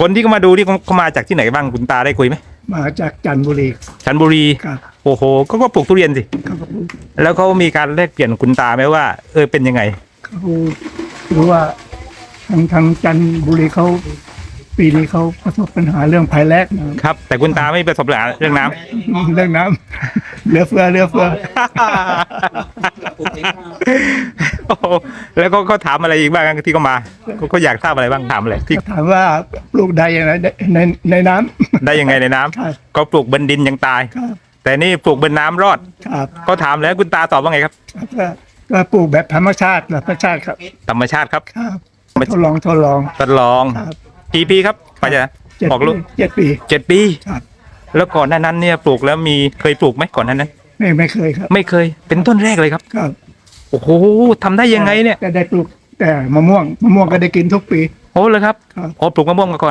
คนที่เขามาดูนี่เขาเขามาจากที่ไหนบ้างคุณตาได้คุยไหมมาจากจันทบุรีชันบุรี ครับโอ้โหก็ก็ปลูกทุเรียนสิ เขาก็พูดแล้วเขามีการแลกเปลี่ยนคุณตาไหมว่าเออเป็นยังไง เขารู้ว่าทางทางจันทบุรีเขาปีนี้เขาประสบปัญหาเรื่องภัยแล้งนะครับครับ แต่คุณตาไม่ประสบปัญหาเรื่องน้ำ เรื่องน้ำเหลือเฟือเหลือเฟือโอ้โห แล้วก็เขาถามอะไรอีกบ้างที่เขามาเขาเขาอยากทราบอะไรบ้างถามอะไรที่ถามว่าปลูกได้ยังไงในในในน้ำ ได้ยังไงในน้ำครับก็ปลูกบนดินยังตาย ครับแต่นี่ปลูกบนน้ำรอดครับเขาถามแล้วคุณตาตอบว่าไงครับ ก็ก็ปลูกแบบธรรมชาติแบบธรรมชาติครับธรรมชาติครับ ครับทดลองทดลอง ทดลองครับกี่ปีครับไปจะเจ็ดออกปีลูกเจ็ดปี เจ็ดปี ครับ แล้วก่อนหน้านั้นเนี่ยปลูกแล้วมีเคยปลูกไหมก่อนหน้านั้น ไม่ไม่เคยครับ ไม่เคยเป็นต้นแรกเลยครับ ครับ โอ้โหทำได้ยังไงเนี่ย แต่ได้ปลูกแต่มะม่วงมะม่วงก็ได้กินทุกปี โอ้เลยครับครับโอ้ปลูกมะม่วงมาก่อน